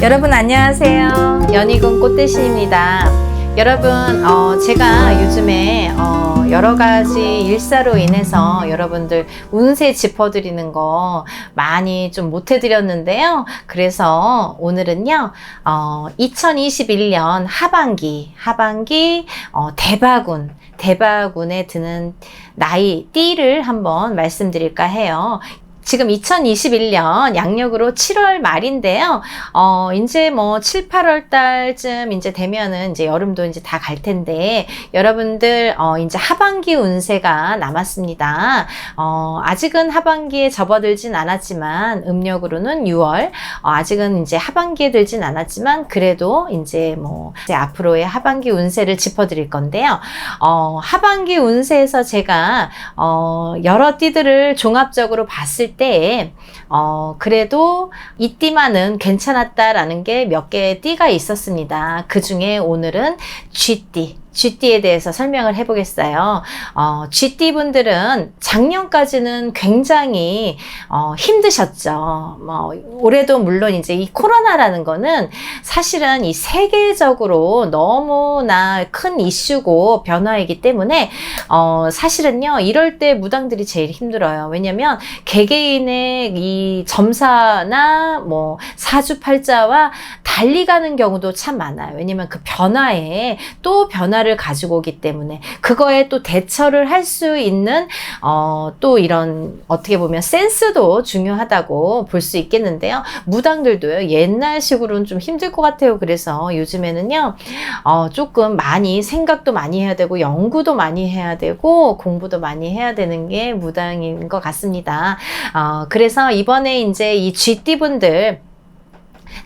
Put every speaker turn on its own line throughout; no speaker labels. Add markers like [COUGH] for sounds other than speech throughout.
여러분 안녕하세요. 연희군 꽃대신입니다. 여러분, 어, 제가 요즘에 어, 여러 가지 일사로 인해서 여러분들 운세 짚어드리는 거 많이 좀 못해드렸는데요. 그래서 오늘은요, 어, 2021년 하반기, 하반기 어, 대박운, 대박운에 드는 나이, 띠를 한번 말씀드릴까 해요. 지금 2021년 양력으로 7월 말인데요. 어, 이제 뭐 7, 8월 달쯤 이제 되면은 이제 여름도 이제 다 갈 텐데 여러분들 어, 이제 하반기 운세가 남았습니다. 어, 아직은 하반기에 접어들진 않았지만 음력으로는 6월. 어, 아직은 이제 하반기에 들진 않았지만 그래도 이제 뭐 이제 앞으로의 하반기 운세를 짚어드릴 건데요. 어, 하반기 운세에서 제가 어, 여러 띠들을 종합적으로 봤을 때, 어, 그래도 이 띠만은 괜찮았다라는 게 몇 개의 띠가 있었습니다. 그 중에 오늘은 쥐띠. 쥐띠에 대해서 설명을 해보겠어요. 어, 쥐띠 분들은 작년까지는 굉장히 어, 힘드셨죠. 뭐, 올해도 물론 이제 이 코로나라는 거는 사실은 이 세계적으로 너무나 큰 이슈고 변화이기 때문에 어, 사실은요, 이럴 때 무당들이 제일 힘들어요. 왜냐면 개개인의 이 점사나 뭐 사주팔자와 달리 가는 경우도 참 많아요. 왜냐면 그 변화에 또 변화를 가지고 오기 때문에 그거에 또 대처를 할 수 있는 어, 또 이런 어떻게 보면 센스도 중요하다고 볼 수 있겠는데요. 무당들도요, 옛날식으로는 좀 힘들 것 같아요. 그래서 요즘에는요, 어, 조금 많이 생각도 많이 해야 되고, 연구도 많이 해야 되고, 공부도 많이 해야 되는 게 무당인 것 같습니다. 어, 그래서 이번에 이제 이 쥐띠분들,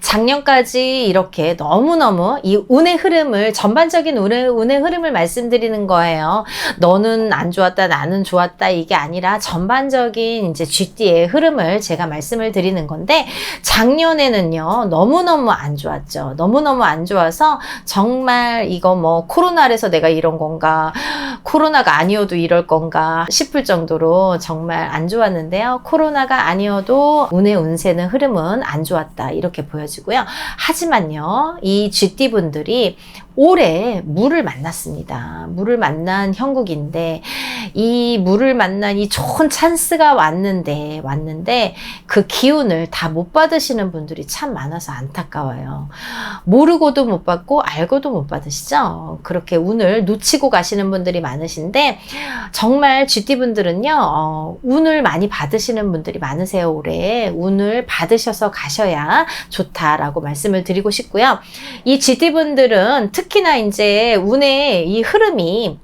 작년까지 이렇게 너무너무 이 운의 흐름을 전반적인 운의, 운의 흐름을 말씀드리는 거예요. 너는 안 좋았다, 나는 좋았다 이게 아니라 전반적인 이제 GT의 흐름을 제가 말씀을 드리는 건데 작년에는요 너무너무 안 좋았죠. 너무너무 안 좋아서 정말 이거 뭐 코로나라서 내가 이런 건가 코로나가 아니어도 이럴 건가 싶을 정도로 정말 안 좋았는데요. 코로나가 아니어도 운의 운세는 흐름은 안 좋았다 이렇게 보여지고요. 하지만요, 이 GT 분들이 올해 물을 만났습니다. 물을 만난 형국인데 이 물을 만난 이 좋은 찬스가 왔는데 왔는데 그 기운을 다 못 받으시는 분들이 참 많아서 안타까워요. 모르고도 못 받고 알고도 못 받으시죠. 그렇게 운을 놓치고 가시는 분들이 많으신데 정말 GT 분들은요 어, 운을 많이 받으시는 분들이 많으세요 올해 운을 받으셔서 가셔야 좋다라고 말씀을 드리고 싶고요. 이 GT 분들은 특 히나 이제 운의 이 흐름이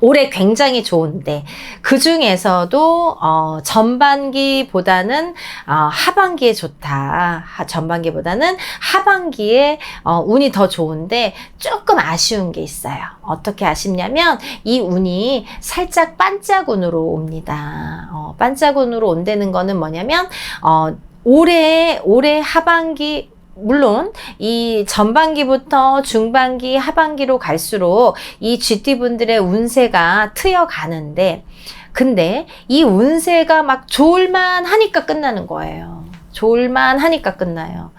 올해 굉장히 좋은데 그 중에서도 어, 전반기보다는 어, 하반기에 좋다. 하, 전반기보다는 하반기에 어, 운이 더 좋은데 조금 아쉬운 게 있어요. 어떻게 아쉽냐면 이 운이 살짝 반짝운으로 옵니다. 어, 반짝운으로 온다는 거는 뭐냐면 어, 올해 올해 하반기 물론 이 전반기부터 중반기, 하반기로 갈수록 이 GT 분들의 운세가 트여 가는데 근데 이 운세가 막 좋을만 하니까 끝나는 거예요. 좋을만 하니까 끝나요.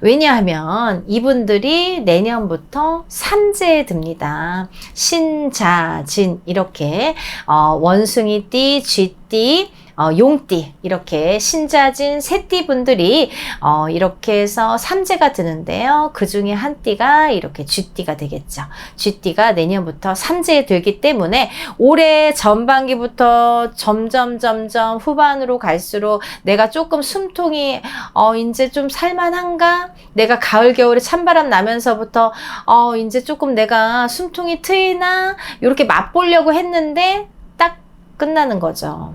왜냐하면 이분들이 내년부터 삼재에 듭니다. 신자진 이렇게 어, 원숭이띠, 쥐띠, 어, 용띠 이렇게 신자진 새띠 분들이 어, 이렇게 해서 삼재가 드는데요. 그 중에 한 띠가 이렇게 쥐띠가 되겠죠. 쥐띠가 내년부터 삼재에 들기 때문에 올해 전반기부터 점점 점점 후반으로 갈수록 내가 조금 숨통이 어 이제 좀 살만한가? 내가 가을 겨울에 찬바람 나면서부터 어 이제 조금 내가 숨통이 트이나 이렇게 맛보려고 했는데 딱 끝나는 거죠.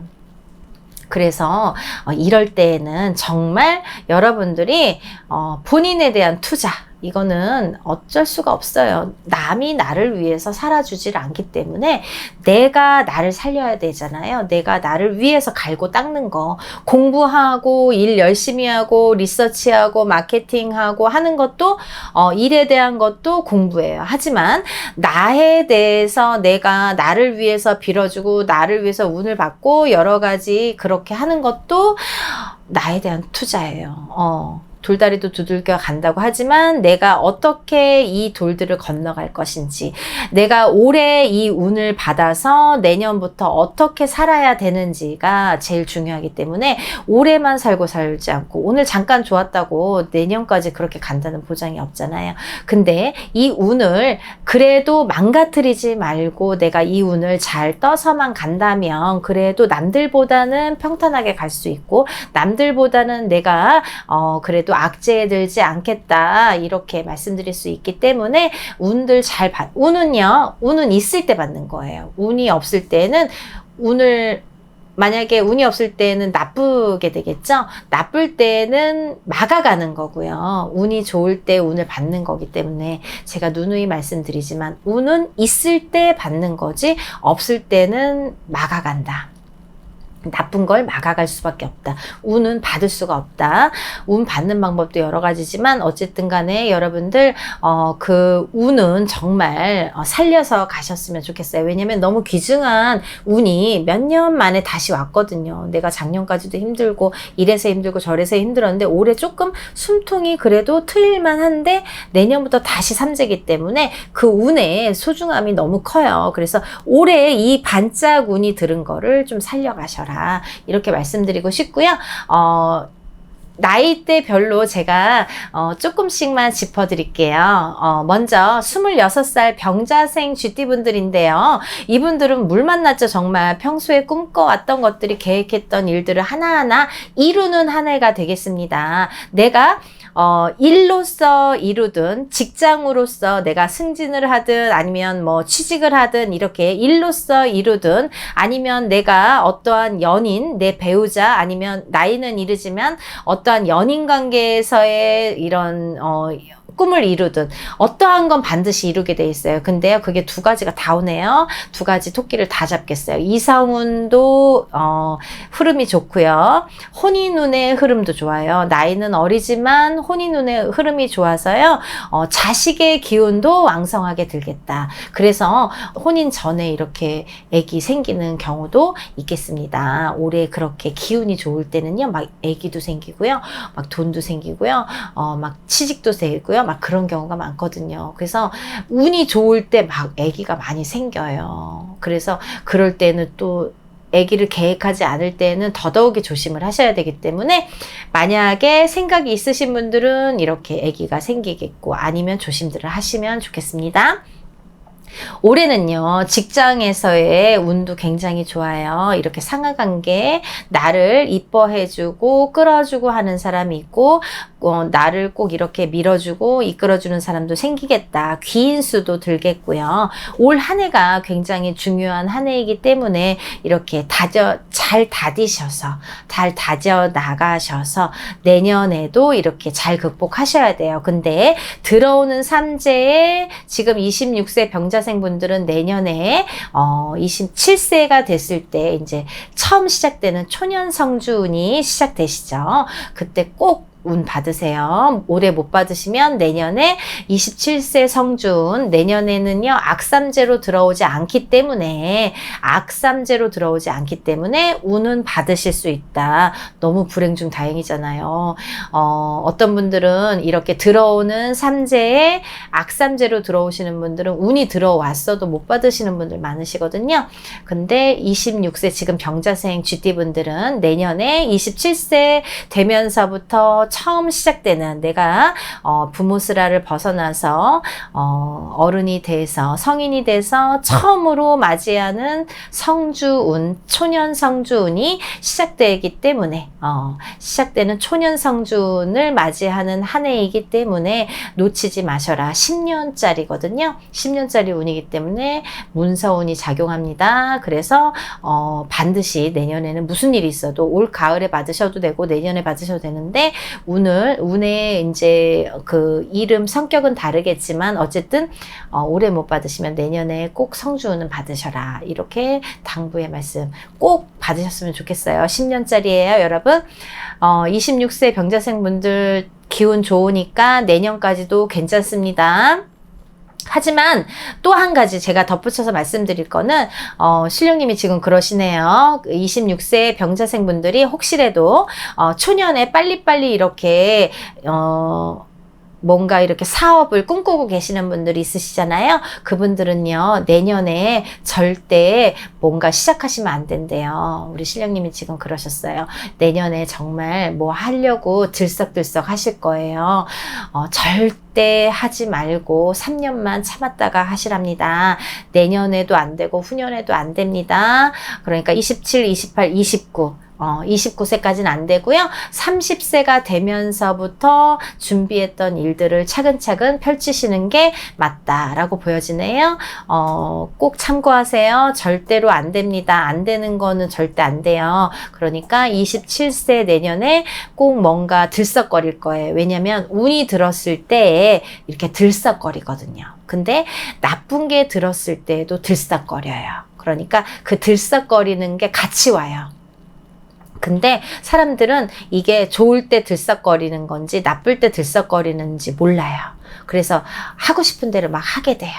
그래서 어, 이럴 때에는 정말 여러분들이 어, 본인에 대한 투자 이거는 어쩔 수가 없어요. 남이 나를 위해서 살아주질 않기 때문에 내가 나를 살려야 되잖아요. 내가 나를 위해서 갈고 닦는 거. 공부하고 일 열심히 하고 리서치하고 마케팅하고 하는 것도 어, 일에 대한 것도 공부예요. 하지만 나에 대해서 내가 나를 위해서 빌어주고 나를 위해서 운을 받고 여러 가지 그렇게 하는 것도 나에 대한 투자예요. 어. 돌다리도 두들겨 간다고 하지만 내가 어떻게 이 돌들을 건너갈 것인지 내가 올해 이 운을 받아서 내년부터 어떻게 살아야 되는지가 제일 중요하기 때문에 올해만 살고 살지 않고 오늘 잠깐 좋았다고 내년까지 그렇게 간다는 보장이 없잖아요. 근데 이 운을 그래도 망가뜨리지 말고 내가 이 운을 잘 떠서만 간다면 그래도 남들보다는 평탄하게 갈 수 있고 남들보다는 내가 어 그래도 악재에 들지 않겠다 이렇게 말씀드릴 수 있기 때문에 운들 잘 받, 운은요 운은 있을 때 받는 거예요. 운이 없을 때는 운을 만약에 운이 없을 때는 나쁘게 되겠죠? 나쁠 때는 막아가는 거고요. 운이 좋을 때 운을 받는 거기 때문에 제가 누누이 말씀드리지만 운은 있을 때 받는 거지 없을 때는 막아간다. 나쁜 걸 막아갈 수밖에 없다. 운은 받을 수가 없다. 운 받는 방법도 여러 가지지만 어쨌든 간에 여러분들 어, 그 운은 정말 어, 살려서 가셨으면 좋겠어요. 왜냐면 너무 귀중한 운이 몇 년 만에 다시 왔거든요. 내가 작년까지도 힘들고 이래서 힘들고 저래서 힘들었는데 올해 조금 숨통이 그래도 트일만 한데 내년부터 다시 삼재기 때문에 그 운의 소중함이 너무 커요. 그래서 올해 이 반짝 운이 들은 거를 좀 살려가셔라. 이렇게 말씀드리고 싶고요. 어, 나이대별로 제가 어, 조금씩만 짚어드릴게요. 어, 먼저 26살 병자생 GT분들인데요. 이분들은 물 만났죠. 정말 평소에 꿈꿔왔던 것들이 계획했던 일들을 하나하나 이루는 한 해가 되겠습니다. 내가 어, 일로서 이루든 직장으로서 내가 승진을 하든 아니면 뭐 취직을 하든 이렇게 일로서 이루든 아니면 내가 어떠한 연인, 내 배우자 아니면 나이는 이르지만 어떠한 연인 관계에서의 이런 어, 꿈을 이루든 어떠한 건 반드시 이루게 돼 있어요. 근데요, 그게 두 가지가 다 오네요. 두 가지 토끼를 다 잡겠어요. 이성운도 어, 흐름이 좋고요. 혼인운의 흐름도 좋아요. 나이는 어리지만 혼인운의 흐름이 좋아서요. 어, 자식의 기운도 왕성하게 들겠다. 그래서 혼인 전에 이렇게 아기 생기는 경우도 있겠습니다. 올해 그렇게 기운이 좋을 때는요, 막 아기도 생기고요, 막 돈도 생기고요, 어, 막 취직도 되고요. 막 그런 경우가 많거든요. 그래서 운이 좋을 때 막 아기가 많이 생겨요. 그래서 그럴 때는 또 아기를 계획하지 않을 때는 더더욱이 조심을 하셔야 되기 때문에 만약에 생각이 있으신 분들은 이렇게 아기가 생기겠고 아니면 조심들을 하시면 좋겠습니다. 올해는요, 직장에서의 운도 굉장히 좋아요. 이렇게 상하관계, 나를 이뻐해주고, 끌어주고 하는 사람이 있고, 어, 나를 꼭 이렇게 밀어주고, 이끌어주는 사람도 생기겠다. 귀인수도 들겠고요. 올 한 해가 굉장히 중요한 한 해이기 때문에 이렇게 다져, 잘 다디셔서, 잘 다져 나가셔서 내년에도 이렇게 잘 극복하셔야 돼요. 근데 들어오는 삼재에 지금 26세 병자 생분들은 내년에 어 27세가 됐을 때 이제 처음 시작되는 초년 성주운이 시작되시죠. 그때 꼭 운 받으세요. 올해 못 받으시면 내년에 27세 성준, 내년에는요, 악삼제로 들어오지 않기 때문에, 악삼제로 들어오지 않기 때문에 운은 받으실 수 있다. 너무 불행 중 다행이잖아요. 어, 어떤 분들은 이렇게 들어오는 삼재에 악삼제로 들어오시는 분들은 운이 들어왔어도 못 받으시는 분들 많으시거든요. 근데 26세 지금 병자생 GT분들은 내년에 27세 되면서부터 처음 시작되는 내가 어, 부모스라를 벗어나서 어, 어른이 돼서 성인이 돼서 처음으로 맞이하는 성주운 초년 성주운이 시작되기 때문에 어, 시작되는 초년 성주운을 맞이하는 한 해이기 때문에 놓치지 마셔라. 10년짜리거든요. 10년짜리 운이기 때문에 문서운이 작용합니다. 그래서 어, 반드시 내년에는 무슨 일이 있어도 올 가을에 받으셔도 되고 내년에 받으셔도 되는데 운을 운의 이제 그 이름 성격은 다르겠지만 어쨌든 어, 올해 못 받으시면 내년에 꼭 성주운은 받으셔라. 이렇게 당부의 말씀 꼭 받으셨으면 좋겠어요. 10년짜리예요 여러분. 어, 26세 병자생 분들 기운 좋으니까 내년까지도 괜찮습니다. 하지만 또 한 가지 제가 덧붙여서 말씀드릴 거는 어, 신령님이 지금 그러시네요. 26세 병자생분들이 혹시라도 어, 초년에 빨리빨리 이렇게 어, 뭔가 이렇게 사업을 꿈꾸고 계시는 분들이 있으시잖아요. 그분들은요, 내년에 절대 뭔가 시작하시면 안 된대요. 우리 신령님이 지금 그러셨어요. 내년에 정말 뭐 하려고 들썩들썩 하실 거예요. 어, 절대 하지 말고 3년만 참았다가 하시랍니다. 내년에도 안 되고 후년에도 안 됩니다. 그러니까 27, 28, 29. 어, 29세까지는 안 되고요. 30세가 되면서부터 준비했던 일들을 차근차근 펼치시는 게 맞다라고 보여지네요. 어, 꼭 참고하세요. 절대로 안 됩니다. 안 되는 거는 절대 안 돼요. 그러니까 27세 내년에 꼭 뭔가 들썩거릴 거예요. 왜냐면 운이 들었을 때 이렇게 들썩거리거든요. 근데 나쁜 게 들었을 때도 들썩거려요. 그러니까 그 들썩거리는 게 같이 와요. 근데 사람들은 이게 좋을 때 들썩거리는 건지 나쁠 때 들썩거리는지 몰라요. 그래서 하고 싶은 대로 막 하게 돼요.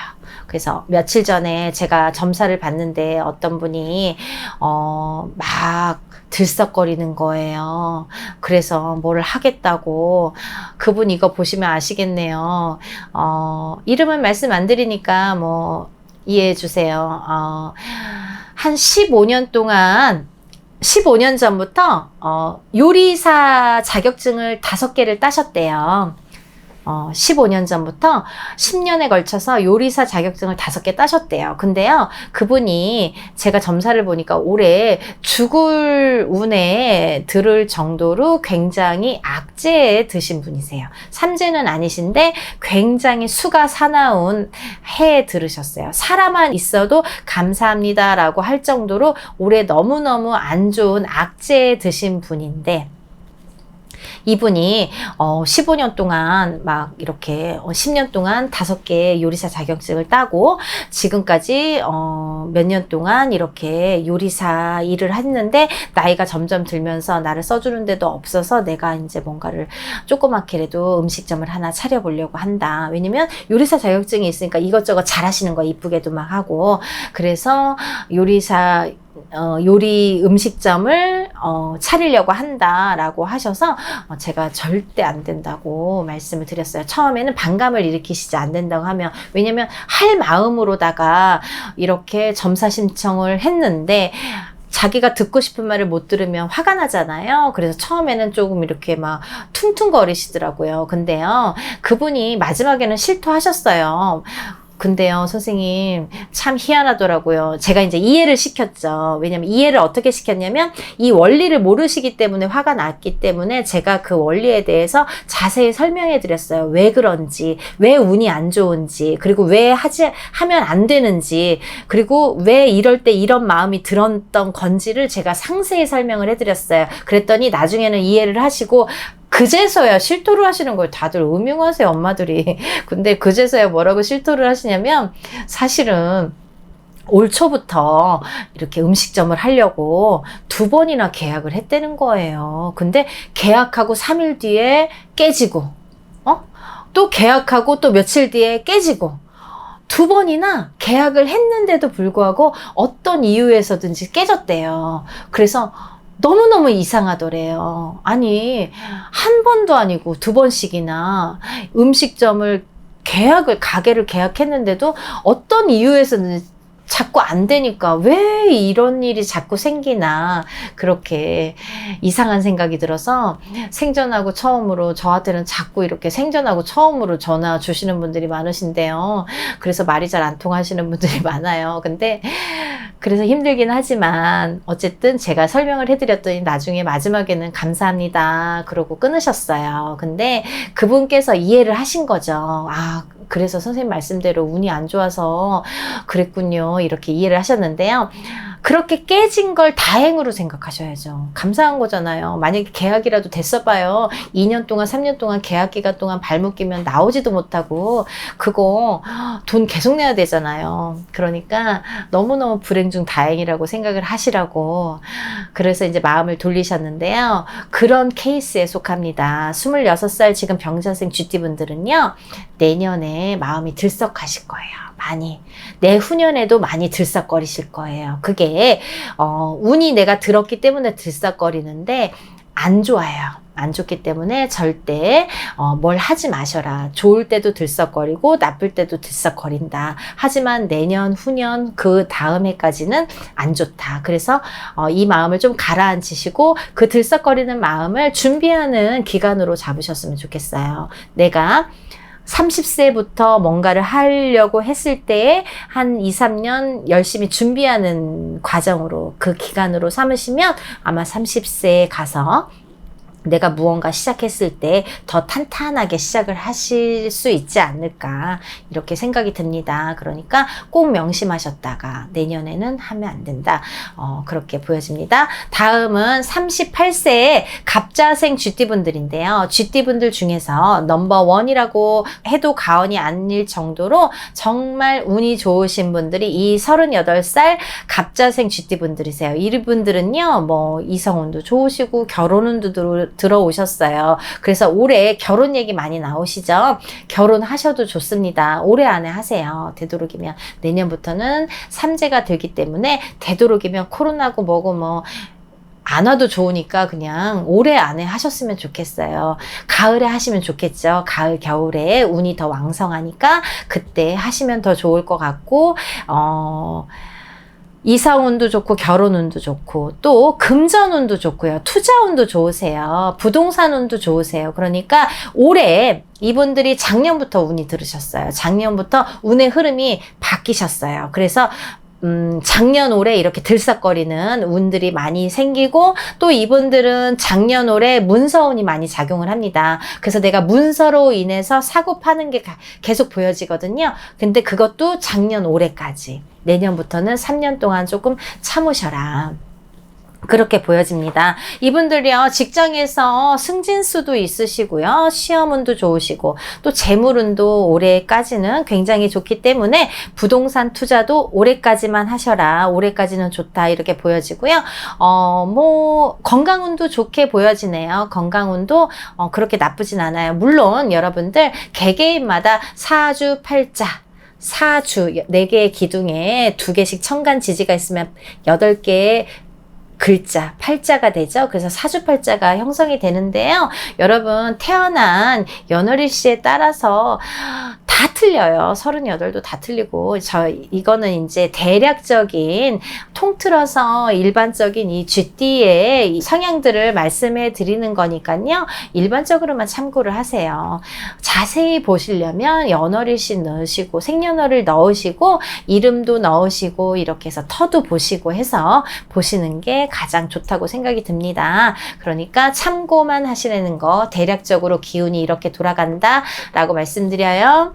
그래서 며칠 전에 제가 점사를 받는데 어떤 분이 어, 막 들썩거리는 거예요. 그래서 뭐를 하겠다고 그분 이거 보시면 아시겠네요. 어, 이름은 말씀 안 드리니까 뭐 이해해 주세요. 어, 한 15년 동안 15년 전부터 어, 요리사 자격증을 다섯 개를 따셨대요. 어, 15년 전부터 10년에 걸쳐서 요리사 자격증을 다섯 개 따셨대요. 근데요, 그분이 제가 점사를 보니까 올해 죽을 운에 들을 정도로 굉장히 악재에 드신 분이세요. 삼재는 아니신데 굉장히 수가 사나운 해에 들으셨어요. 살아만 있어도 감사합니다라고 할 정도로 올해 너무너무 안 좋은 악재에 드신 분인데, 이분이 어 15년 동안 막 이렇게 어 10년 동안 다섯 개 요리사 자격증을 따고 지금까지 어 몇 년 동안 이렇게 요리사 일을 했는데 나이가 점점 들면서 나를 써주는 데도 없어서 내가 이제 뭔가를 조그맣게라도 음식점을 하나 차려보려고 한다. 왜냐면 요리사 자격증이 있으니까 이것저것 잘하시는 거 이쁘게도 막 하고 그래서 요리사 어, 요리 음식점을 어, 차리려고 한다라고 하셔서 어, 제가 절대 안 된다고 말씀을 드렸어요. 처음에는 반감을 일으키시지 안 된다고 하면 왜냐면 할 마음으로다가 이렇게 점사 신청을 했는데 자기가 듣고 싶은 말을 못 들으면 화가 나잖아요. 그래서 처음에는 조금 이렇게 막 퉁퉁거리시더라고요. 근데요, 그분이 마지막에는 실토하셨어요. 근데요, 선생님, 참 희한하더라고요. 제가 이제 이해를 시켰죠. 왜냐면 이해를 어떻게 시켰냐면, 이 원리를 모르시기 때문에 화가 났기 때문에 제가 그 원리에 대해서 자세히 설명해 드렸어요. 왜 그런지, 왜 운이 안 좋은지, 그리고 왜 하지, 하면 안 되는지, 그리고 왜 이럴 때 이런 마음이 들었던 건지를 제가 상세히 설명을 해 드렸어요. 그랬더니 나중에는 이해를 하시고, 그제서야 실토를 하시는 걸 다들 음흉하세요, 엄마들이. [LAUGHS] 근데 그제서야 뭐라고 실토를 하시냐면, 사실은 올 초부터 이렇게 음식점을 하려고 두 번이나 계약을 했다는 거예요. 근데 계약하고 3일 뒤에 깨지고, 어? 또 계약하고 또 며칠 뒤에 깨지고, 두 번이나 계약을 했는데도 불구하고 어떤 이유에서든지 깨졌대요. 그래서 너무너무 이상하더래요. 아니, 한 번도 아니고 두 번씩이나 음식점을 계약을, 가게를 계약했는데도 어떤 이유에서는 자꾸 안 되니까 왜 이런 일이 자꾸 생기나 그렇게 이상한 생각이 들어서 생전하고 처음으로 저한테는 자꾸 이렇게 생전하고 처음으로 전화 주시는 분들이 많으신데요. 그래서 말이 잘 안 통하시는 분들이 [LAUGHS] 많아요. 근데 그래서 힘들긴 하지만 어쨌든 제가 설명을 해드렸더니 나중에 마지막에는 감사합니다. 그러고 끊으셨어요. 근데 그분께서 이해를 하신 거죠. 아, 그래서 선생님 말씀대로 운이 안 좋아서 그랬군요. 이렇게 이해를 하셨는데요. 그렇게 깨진 걸 다행으로 생각하셔야죠. 감사한 거잖아요. 만약에 계약이라도 됐어봐요. 2년 동안, 3년 동안 계약 기간 동안 발목 끼면 나오지도 못하고, 그거 돈 계속 내야 되잖아요. 그러니까 너무너무 불행 중 다행이라고 생각을 하시라고. 그래서 이제 마음을 돌리셨는데요. 그런 케이스에 속합니다. 26살 지금 병자생 GT분들은요, 내년에 마음이 들썩하실 거예요. 많이. 내 후년에도 많이 들썩거리실 거예요. 그게, 어, 운이 내가 들었기 때문에 들썩거리는데, 안 좋아요. 안 좋기 때문에 절대 어, 뭘 하지 마셔라. 좋을 때도 들썩거리고 나쁠 때도 들썩거린다. 하지만 내년, 후년 그 다음 해까지는 안 좋다. 그래서 어, 이 마음을 좀 가라앉히시고 그 들썩거리는 마음을 준비하는 기간으로 잡으셨으면 좋겠어요. 내가 30세부터 뭔가를 하려고 했을 때에 한 2, 3년 열심히 준비하는 과정으로 그 기간으로 삼으시면 아마 30세에 가서 내가 무언가 시작했을 때 더 탄탄하게 시작을 하실 수 있지 않을까 이렇게 생각이 듭니다. 그러니까 꼭 명심하셨다가 내년에는 하면 안 된다. 어, 그렇게 보여집니다. 다음은 38세의 갑자생 GT분들인데요. GT분들 중에서 넘버 원이라고 해도 과언이 아닐 정도로 정말 운이 좋으신 분들이 이 38살 갑자생 GT분들이세요. 이분들은요, 뭐 이성운도 좋으시고 결혼 운도 들어 들어오셨어요. 그래서 올해 결혼 얘기 많이 나오시죠? 결혼하셔도 좋습니다. 올해 안에 하세요. 되도록이면 내년부터는 삼재가 들기 때문에 되도록이면 코로나고 뭐고 뭐 안 와도 좋으니까 그냥 올해 안에 하셨으면 좋겠어요. 가을에 하시면 좋겠죠. 가을, 겨울에 운이 더 왕성하니까 그때 하시면 더 좋을 것 같고, 어, 이사운도 좋고 결혼운도 좋고 또 금전운도 좋고요. 투자운도 좋으세요. 부동산운도 좋으세요. 그러니까 올해 이분들이 작년부터 운이 들으셨어요. 작년부터 운의 흐름이 바뀌셨어요. 그래서 음, 작년 올해 이렇게 들썩거리는 운들이 많이 생기고 또 이분들은 작년 올해 문서운이 많이 작용을 합니다. 그래서 내가 문서로 인해서 사고 파는 게 계속 보여지거든요. 근데 그것도 작년 올해까지. 내년부터는 3년 동안 조금 참으셔라. 그렇게 보여집니다. 이분들이요, 직장에서 승진수도 있으시고요, 시험운도 좋으시고, 또 재물운도 올해까지는 굉장히 좋기 때문에 부동산 투자도 올해까지만 하셔라. 올해까지는 좋다. 이렇게 보여지고요. 어, 뭐, 건강운도 좋게 보여지네요. 건강운도 어, 그렇게 나쁘진 않아요. 물론 여러분들 개개인마다 사주, 팔자, 사주, 네 개의 기둥에 두 개씩 천간 지지가 있으면 여덟 개의 글자, 팔자가 되죠. 그래서 사주팔자가 형성이 되는데요. 여러분, 태어난 연월일 씨에 따라서 다 틀려요. 38도 다 틀리고, 저, 이거는 이제 대략적인, 통틀어서 일반적인 이 쥐띠의 성향들을 말씀해 드리는 거니까요. 일반적으로만 참고를 하세요. 자세히 보시려면 연월일씨 넣으시고, 생년월일 넣으시고, 이름도 넣으시고, 이렇게 해서 터도 보시고 해서 보시는 게 가장 좋다고 생각이 듭니다. 그러니까 참고만 하시는 거 대략적으로 기운이 이렇게 돌아간다 라고 말씀드려요.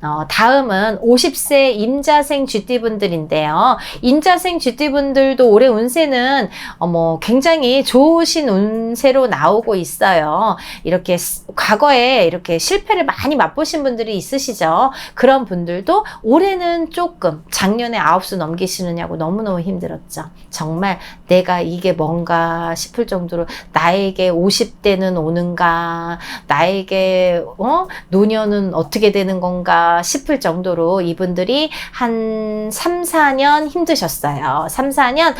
어, 다음은 50세 임자생 GT분들인데요. 임자생 GT분들도 올해 운세는 어머 굉장히 좋으신 운세로 나오고 있어요. 이렇게 과거에 이렇게 실패를 많이 맛보신 분들이 있으시죠. 그런 분들도 올해는 조금 작년에 아홉 수 넘기시느냐고 너무너무 힘들었죠. 정말 내가 이게 뭔가 싶을 정도로 나에게 50대는 오는가, 나에게 어? 노년은 어떻게 되는 건가 싶을 정도로 이분들이 한 3, 4년 힘드셨어요. 3, 4년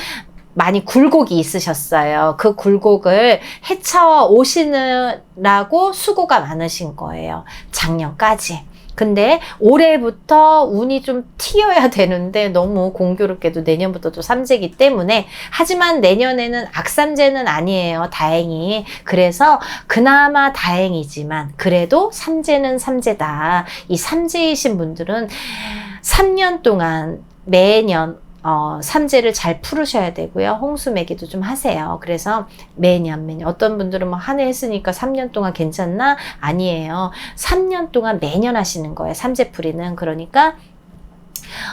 많이 굴곡이 있으셨어요. 그 굴곡을 헤쳐 오시느라고 수고가 많으신 거예요. 작년까지. 근데 올해부터 운이 좀 튀어야 되는데 너무 공교롭게도 내년부터 또 삼재기 때문에 하지만 내년에는 악삼재는 아니에요. 다행히. 그래서 그나마 다행이지만 그래도 삼재는 삼재다. 이 삼재이신 분들은 3년 동안 매년 어, 삼재를 잘 풀으셔야 되고요. 홍수 매기도 좀 하세요. 그래서 매년, 매년. 어떤 분들은 뭐 한 해 했으니까 3년 동안 괜찮나? 아니에요. 3년 동안 매년 하시는 거예요. 삼재 풀이는. 그러니까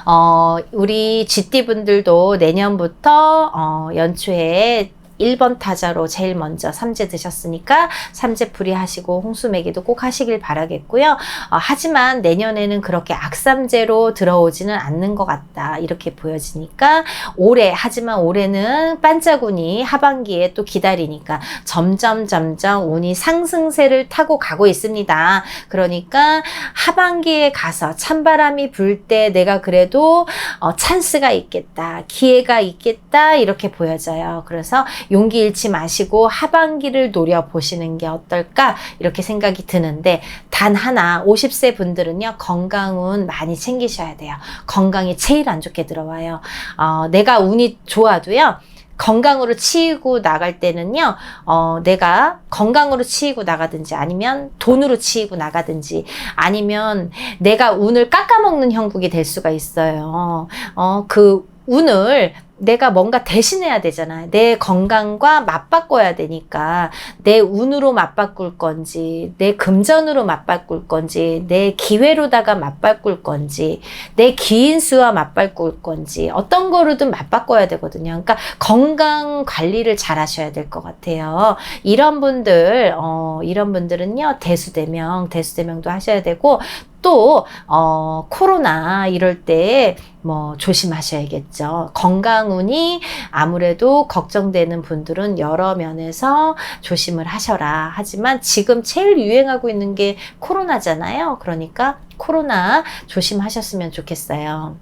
어, 우리 GT 분들도 내년부터 어, 연초에 1번 타자로 제일 먼저 삼재 드셨으니까 삼재풀이 하시고 홍수매기도 꼭 하시길 바라겠고요. 어, 하지만 내년에는 그렇게 악삼재로 들어오지는 않는 것 같다. 이렇게 보여지니까 올해 하지만 올해는 반짝운이 하반기에 또 기다리니까 점점 점점 운이 상승세를 타고 가고 있습니다. 그러니까 하반기에 가서 찬바람이 불 때 내가 그래도 어, 찬스가 있겠다. 기회가 있겠다. 이렇게 보여져요. 그래서 용기 잃지 마시고 하반기를 노려보시는 게 어떨까 이렇게 생각이 드는데 단 하나 50세 분들은요 건강운 많이 챙기셔야 돼요. 건강이 제일 안 좋게 들어와요. 어, 내가 운이 좋아도요. 건강으로 치이고 나갈 때는요, 어, 내가 건강으로 치이고 나가든지 아니면 돈으로 치이고 나가든지 아니면 내가 운을 깎아먹는 형국이 될 수가 있어요. 어, 그 운을 내가 뭔가 대신해야 되잖아요. 내 건강과 맞바꿔야 되니까 내 운으로 맞바꿀 건지 내 금전으로 맞바꿀 건지 내 기회로다가 맞바꿀 건지 내 기인수와 맞바꿀 건지 어떤 거로든 맞바꿔야 되거든요. 그러니까 건강 관리를 잘 하셔야 될 것 같아요. 이런 분들 어, 이런 분들은요 대수대명 대수대명도 하셔야 되고 또 어, 코로나 이럴 때 뭐 조심하셔야겠죠. 건강 운이 아무래도 걱정되는 분들은 여러 면에서 조심을 하셔라. 하지만 지금 제일 유행하고 있는 게 코로나잖아요. 그러니까 코로나 조심하셨으면 좋겠어요.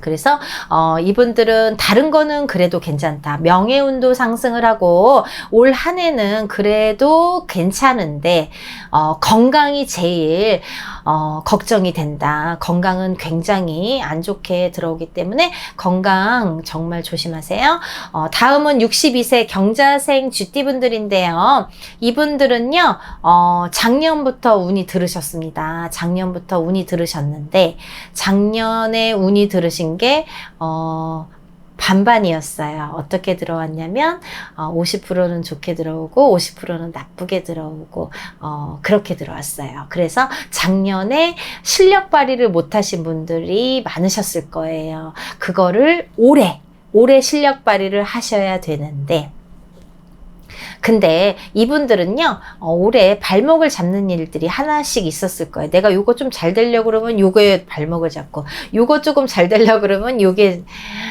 그래서 어, 이분들은 다른 거는 그래도 괜찮다. 명예운도 상승을 하고 올 한 해는 그래도 괜찮은데 어, 건강이 제일 어, 걱정이 된다. 건강은 굉장히 안 좋게 들어오기 때문에 건강 정말 조심하세요. 어, 다음은 62세 경자생 GT분들인데요. 이분들은요, 어, 작년부터 운이 들으셨습니다. 작년부터 운이 들으셨는데, 작년에 운이 들으신 게, 어, 반반이었어요. 어떻게 들어왔냐면 어, 50%는 좋게 들어오고 50%는 나쁘게 들어오고 어, 그렇게 들어왔어요. 그래서 작년에 실력 발휘를 못하신 분들이 많으셨을 거예요. 그거를 올해 올해 실력 발휘를 하셔야 되는데 근데 이분들은요, 어, 올해 발목을 잡는 일들이 하나씩 있었을 거예요. 내가 요거 좀 잘 되려고 그러면 요거에 발목을 잡고, 요거 조금 잘 되려고 그러면 요게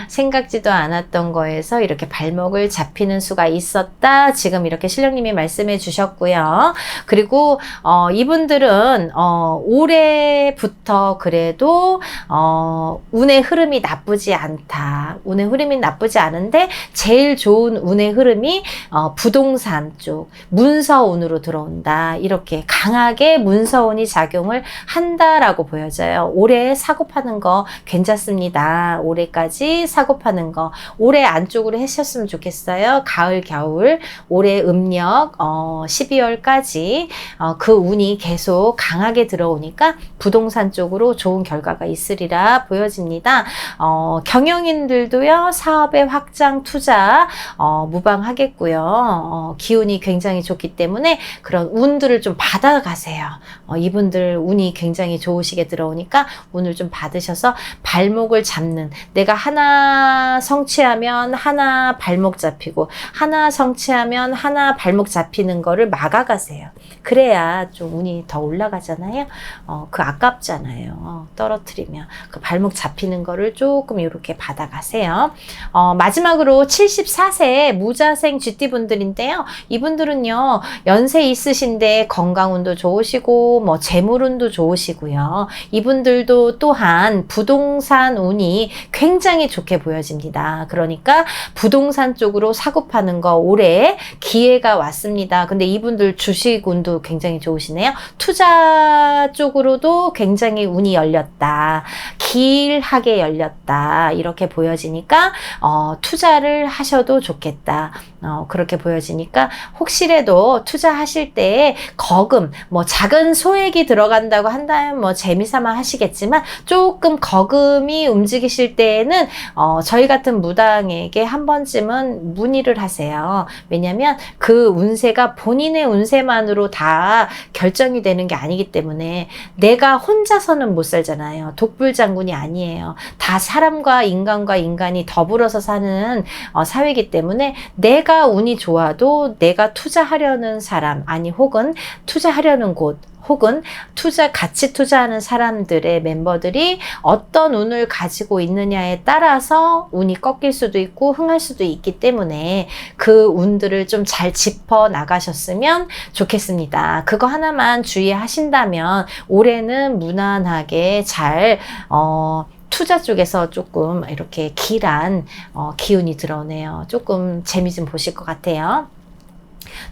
생각지도 않았던 거에서 이렇게 발목을 잡히는 수가 있었다. 지금 이렇게 실령님이 말씀해 주셨고요. 그리고, 어, 이분들은, 어, 올해부터 그래도, 어, 운의 흐름이 나쁘지 않다. 운의 흐름이 나쁘지 않은데, 제일 좋은 운의 흐름이, 어, 부동 산 쪽 문서운으로 들어온다. 이렇게 강하게 문서운이 작용을 한다라고 보여져요. 올해 사고 파는 거 괜찮습니다. 올해까지 사고 파는 거 올해 안쪽으로 하셨으면 좋겠어요. 가을 겨울 올해 음력 어, 12월까지 어, 그 운이 계속 강하게 들어오니까 부동산 쪽으로 좋은 결과가 있으리라 보여집니다. 어, 경영인들도요 사업의 확장 투자 어, 무방하겠고요. 어, 기운이 굉장히 좋기 때문에 그런 운들을 좀 받아가세요. 어, 이분들 운이 굉장히 좋으시게 들어오니까 운을 좀 받으셔서 발목을 잡는 내가 하나 성취하면 하나 발목 잡히고 하나 성취하면 하나 발목 잡히는 거를 막아가세요. 그래야 좀 운이 더 올라가잖아요. 어, 그 아깝잖아요. 어, 떨어뜨리면 그 발목 잡히는 거를 조금 이렇게 받아가세요. 어, 마지막으로 74세 무자생 GT 분들인데요. 이분들은요 연세 있으신데 건강운도 좋으시고 뭐 재물운도 좋으시고요. 이분들도 또한 부동산 운이 굉장히 좋게 보여집니다. 그러니까 부동산 쪽으로 사고 파는 거 올해 기회가 왔습니다. 근데 이분들 주식 운도 굉장히 좋으시네요. 투자 쪽으로도 굉장히 운이 열렸다. 길하게 열렸다. 이렇게 보여지니까 어, 투자를 하셔도 좋겠다. 어, 그렇게 보여지니까 혹시라도 투자하실 때 거금, 뭐 작은 소액이 들어간다고 한다면 뭐 재미삼아 하시겠지만 조금 거금이 움직이실 때에는 어, 저희 같은 무당에게 한 번쯤은 문의를 하세요. 왜냐면 그 운세가 본인의 운세만으로 다 결정이 되는 게 아니기 때문에 내가 혼자서는 못 살잖아요. 독불 장군이 아니에요. 다 사람과 인간과 인간이 더불어서 사는 어, 사회이기 때문에 내가 운이 좋아도 내가 투자하려는 사람 아니 혹은 투자하려는 곳 혹은 투자 같이 투자하는 사람들의 멤버들이 어떤 운을 가지고 있느냐에 따라서 운이 꺾일 수도 있고 흥할 수도 있기 때문에 그 운들을 좀 잘 짚어 나가셨으면 좋겠습니다. 그거 하나만 주의하신다면 올해는 무난하게 잘 어, 투자 쪽에서 조금 이렇게 길한 어, 기운이 들어오네요. 조금 재미 좀 보실 것 같아요.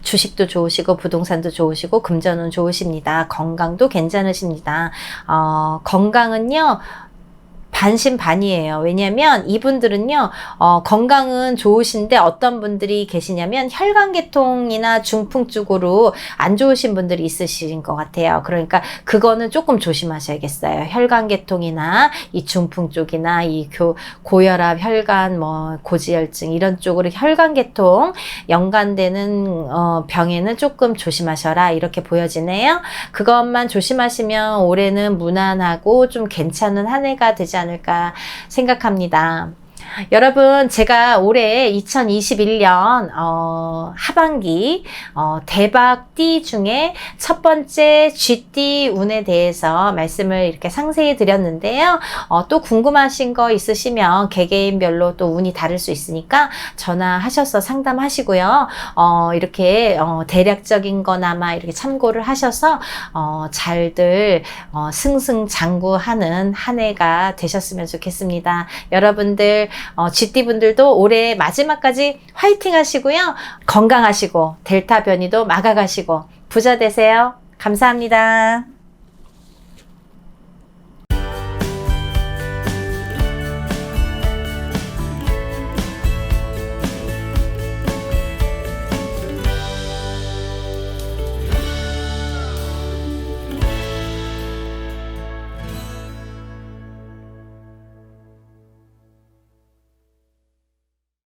주식도 좋으시고 부동산도 좋으시고 금전은 좋으십니다. 건강도 괜찮으십니다. 어, 건강은요. 반신반의예요. 왜냐하면 이분들은요 어, 건강은 좋으신데 어떤 분들이 계시냐면 혈관계통이나 중풍 쪽으로 안 좋으신 분들이 있으신 것 같아요. 그러니까 그거는 조금 조심하셔야겠어요. 혈관계통이나 이 중풍 쪽이나 이 교, 고혈압, 혈관, 뭐 고지혈증 이런 쪽으로 혈관계통 연관되는 어, 병에는 조금 조심하셔라 이렇게 보여지네요. 그것만 조심하시면 올해는 무난하고 좀 괜찮은 한 해가 되지 않을까 생각합니다. 여러분, 제가 올해 2021년, 어, 하반기, 어, 대박 띠 중에 첫 번째 쥐띠 운에 대해서 말씀을 이렇게 상세히 드렸는데요. 어, 또 궁금하신 거 있으시면 개개인별로 또 운이 다를 수 있으니까 전화하셔서 상담하시고요. 어, 이렇게, 어, 대략적인 거나마 이렇게 참고를 하셔서, 어, 잘들, 어, 승승장구하는 한 해가 되셨으면 좋겠습니다. 여러분들, 어, GT분들도 올해 마지막까지 화이팅 하시고요. 건강하시고 델타 변이도 막아가시고 부자 되세요. 감사합니다.